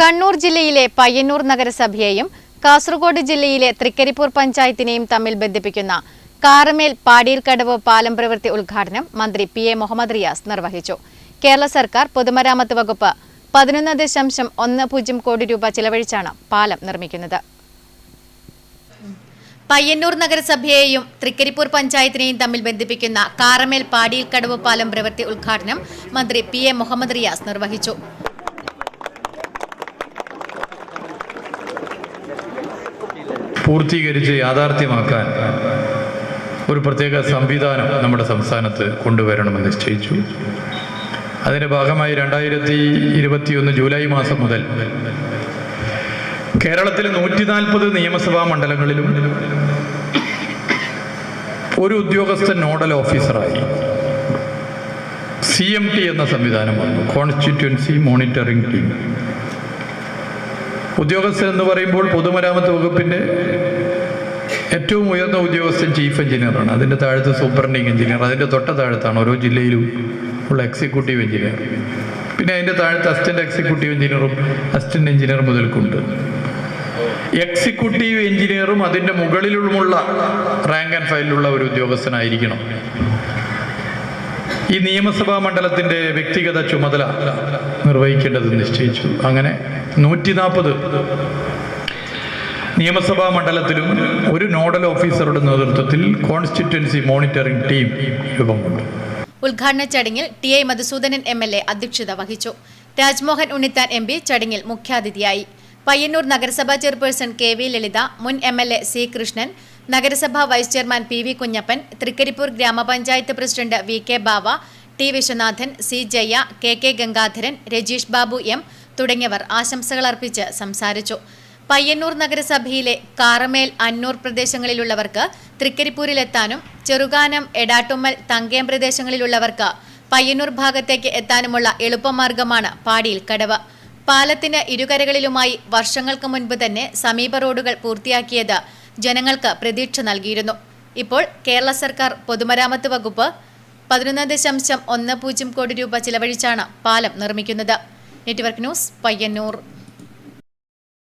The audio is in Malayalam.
കണ്ണൂർ ജില്ലയിലെ പയ്യന്നൂർ നഗരസഭയെയും കാസർഗോഡ് ജില്ലയിലെ തൃക്കരിപ്പൂർ പഞ്ചായത്തിനെയും തമ്മിൽ ബന്ധിപ്പിക്കുന്ന കാറമേൽ പാടിയൽക്കടവ് പാലം പ്രവൃത്തി ഉദ്ഘാടനം മന്ത്രി പി എ മുഹമ്മദ് റിയാസ് നിർവഹിച്ചു. കേരള സർക്കാർ പൊതുമരാമത്ത് വകുപ്പ് പതിനൊന്ന് ദശാംശം ഒന്ന് പൂജ്യം കോടി രൂപ ചിലവഴിച്ചാണ് പാലം നിർമ്മിക്കുന്നത്. പയ്യന്നൂർ നഗരസഭയെയും തൃക്കരിപ്പൂർ പഞ്ചായത്തിനെയും തമ്മിൽ ബന്ധിപ്പിക്കുന്ന കാറമേൽ പാടിയൽക്കടവ് പാലം പ്രവൃത്തി ഉദ്ഘാടനം മന്ത്രി പി എ മുഹമ്മദ് റിയാസ് നിർവഹിച്ചു. പൂർത്തീകരിച്ച് യാഥാർത്ഥ്യമാക്കാൻ ഒരു പ്രത്യേക സംവിധാനം നമ്മുടെ സംസ്ഥാനത്ത് കൊണ്ടുവരണമെന്ന് നിശ്ചയിച്ചു. അതിന്റെ ഭാഗമായി രണ്ടായിരത്തി ഇരുപത്തിയൊന്ന് ജൂലൈ മാസം മുതൽ കേരളത്തിലെ നൂറ്റി നാൽപ്പത് നിയമസഭാ മണ്ഡലങ്ങളിലും ഒരു ഉദ്യോഗസ്ഥൻ നോഡൽ ഓഫീസറായി സി എം ടി എന്ന സംവിധാനം വന്നു. Constituency monitoring team. ഉദ്യോഗസ്ഥൻ എന്ന് പറയുമ്പോൾ പൊതുമരാമത്ത് വകുപ്പിന്റെ ഏറ്റവും ഉയർന്ന ഉദ്യോഗസ്ഥൻ ചീഫ് എഞ്ചിനീയറാണ് അതിന്റെ താഴത്ത് സൂപ്രണ്ടിങ് എഞ്ചിനീയർ അതിന്റെ തൊട്ട താഴത്താണ് ഓരോ ജില്ലയിലും ഉള്ള എക്സിക്യൂട്ടീവ് എഞ്ചിനീയർ പിന്നെ അതിന്റെ താഴത്ത് അസിസ്റ്റന്റ് എക്സിക്യൂട്ടീവ് എഞ്ചിനീയറും അസിസ്റ്റന്റ് എഞ്ചിനീയർ മുതൽക്കുണ്ട്. എക്സിക്യൂട്ടീവ് എഞ്ചിനീയറും അതിന്റെ മുകളിലുമുള്ള റാങ്ക് ആൻഡ് ഫയലിലുള്ള ഒരു ഉദ്യോഗസ്ഥനായിരിക്കണം. ഈ നിയമസഭാ മണ്ഡലത്തിന്റെ വ്യക്തിഗത ചുമതല നിർവഹിക്കേണ്ടത് നിശ്ചയിച്ചു. അങ്ങനെ നൂറ്റി നാൽപ്പത് നിയമസഭാ മണ്ഡലത്തിലും ഒരു നോഡൽ ഓഫീസറുടെ നേതൃത്വത്തിൽ കോൺസ്റ്റിറ്റ്വൻസി മോണിറ്ററിംഗ് ടീം രൂപം കൊണ്ടു. ഉദ്ഘാടന ചടങ്ങിൽ T I Madhusoodanan M L A അധ്യക്ഷത വഹിച്ചു. രാജ്മോഹൻ ഉണ്ണിത്താൻ എം പി ചടങ്ങിൽ മുഖ്യാതിഥിയായി. പയ്യന്നൂർ നഗരസഭാ ചെയർപേഴ്സൺ കെ വി ലളിത മുൻ M L A C Krishnan നഗരസഭാ vice chairman P V Kunhappan Trikaripur ഗ്രാമപഞ്ചായത്ത് president V K Bava T Viswanathan C Jaya K K Gangadharan Rajeesh Babu M തുടങ്ങിയവർ ആശംസകൾ അർപ്പിച്ച് സംസാരിച്ചു. പയ്യന്നൂർ നഗരസഭയിലെ കാറമേൽ അന്നൂർ പ്രദേശങ്ങളിലുള്ളവർക്ക് തൃക്കരിപ്പൂരിലെത്താനും ചെറുകാനം എടാട്ടുമ്മൽ തങ്കയം പ്രദേശങ്ങളിലുള്ളവർക്ക് പയ്യന്നൂർ ഭാഗത്തേക്ക് എത്താനുമുള്ള എളുപ്പമാർഗമാണ് പാടിയിൽ കടവ്. പാലത്തിന് ഇരുകരകളിലുമായി വർഷങ്ങൾക്ക് മുൻപ് തന്നെ സമീപ റോഡുകൾ പൂർത്തിയാക്കിയത് ജനങ്ങൾക്ക് പ്രതീക്ഷ നൽകിയിരുന്നു. ഇപ്പോൾ കേരള സർക്കാർ പൊതുമരാമത്ത് വകുപ്പ് പതിനൊന്ന് ദശാംശം ഒന്ന് പൂജ്യം കോടി രൂപ ചിലവഴിച്ചാണ് പാലം നിർമ്മിക്കുന്നത്. Network news Payyanur.